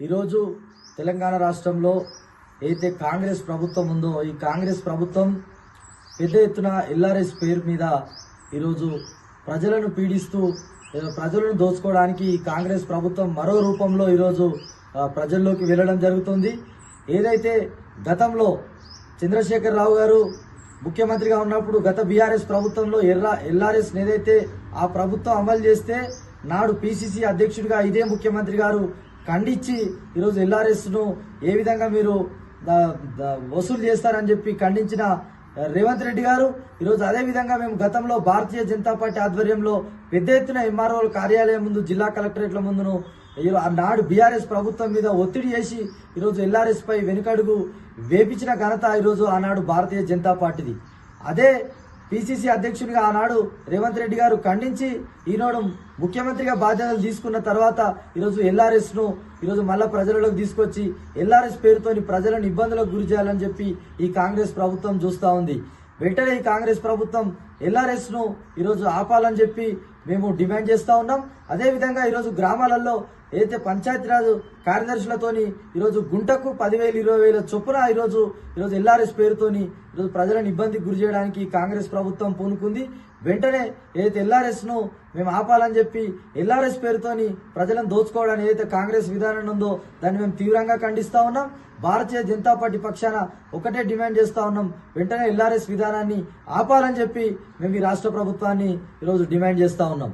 ఈరోజు తెలంగాణ రాష్ట్రంలో ఏదైతే కాంగ్రెస్ ప్రభుత్వం ఉందో ఈ కాంగ్రెస్ ప్రభుత్వం పెద్ద ఎత్తున ఎల్ఆర్ఎస్ పేరు మీద ఈరోజు ప్రజలను పీడిస్తూ ప్రజలను దోచుకోవడానికి ఈ కాంగ్రెస్ ప్రభుత్వం మరో రూపంలో ఈరోజు ప్రజల్లోకి వెళ్ళడం జరుగుతుంది. ఏదైతే గతంలో చంద్రశేఖర్ రావు గారు ముఖ్యమంత్రిగా ఉన్నప్పుడు గత బీఆర్ఎస్ ప్రభుత్వంలో ఎర్రా ఎల్ఆర్ఎస్ ఏదైతే ఆ ప్రభుత్వం అమలు చేస్తే నాడు పిసిసి అధ్యక్షుడిగా ఇదే ముఖ్యమంత్రి గారు ఖండించి ఈరోజు ఎల్ఆర్ఎస్ను ఏ విధంగా మీరు వసూలు చేస్తారని చెప్పి ఖండించిన రేవంత్ రెడ్డి గారు ఈరోజు అదే విధంగా మేము గతంలో భారతీయ జనతా పార్టీ ఆధ్వర్యంలో పెద్ద ఎత్తున ఎంఆర్ఓల కార్యాలయం ముందు జిల్లా కలెక్టరేట్ల ముందును నాడు బీఆర్ఎస్ ప్రభుత్వం మీద ఒత్తిడి చేసి ఈరోజు ఎల్ఆర్ఎస్ పై వెనుకడుగు వేపించిన ఘనత ఈరోజు ఆనాడు భారతీయ జనతా పార్టీది. అదే పిసిసి అధ్యక్షుడిగా ఆనాడు రేవంత్ రెడ్డి గారు ఖండించి ఈనాడు ముఖ్యమంత్రిగా బాధ్యతలు తీసుకున్న తర్వాత ఈరోజు ఎల్ఆర్ఎస్ను ఈరోజు మళ్ళా ప్రజలలోకి తీసుకొచ్చి ఎల్ఆర్ఎస్ పేరుతోని ప్రజలను ఇబ్బందులకు గురి చేయాలని చెప్పి ఈ కాంగ్రెస్ ప్రభుత్వం చూస్తా ఉంది. వెంటనే ఈ కాంగ్రెస్ ప్రభుత్వం ఎల్ఆర్ఎస్ను ఈరోజు ఆపాలని చెప్పి మేము డిమాండ్ చేస్తూ ఉన్నాం. అదే విధంగా ఈరోజు గ్రామాలలో ఏదైతే పంచాయతీరాజ్ కార్యదర్శులతోని ఈరోజు గుంటకు పదివేలు ఇరవై వేల చొప్పున ఈరోజు ఈరోజు ఎల్ఆర్ఎస్ పేరుతోని ఈరోజు ప్రజలను ఇబ్బందికి గురి చేయడానికి కాంగ్రెస్ ప్రభుత్వం పూనుకుంది. వెంటనే ఏదైతే ఎల్ఆర్ఎస్ను మేము ఆపాలని చెప్పి ఎల్ఆర్ఎస్ పేరుతోని ప్రజలను దోచుకోవడానికి ఏదైతే కాంగ్రెస్ విధానం ఉందో దాన్ని మేము తీవ్రంగా ఖండిస్తూ ఉన్నాం. భారతీయ జనతా పార్టీ పక్షాన ఒకటే డిమాండ్ చేస్తా ఉన్నాం. వెంటనే ఎల్ఆర్ఎస్ విధానాన్ని ఆపాలని చెప్పి మేము ఈ రాష్ట్ర ప్రభుత్వాన్ని ఈరోజు డిమాండ్ చేస్తా ఉన్నాం.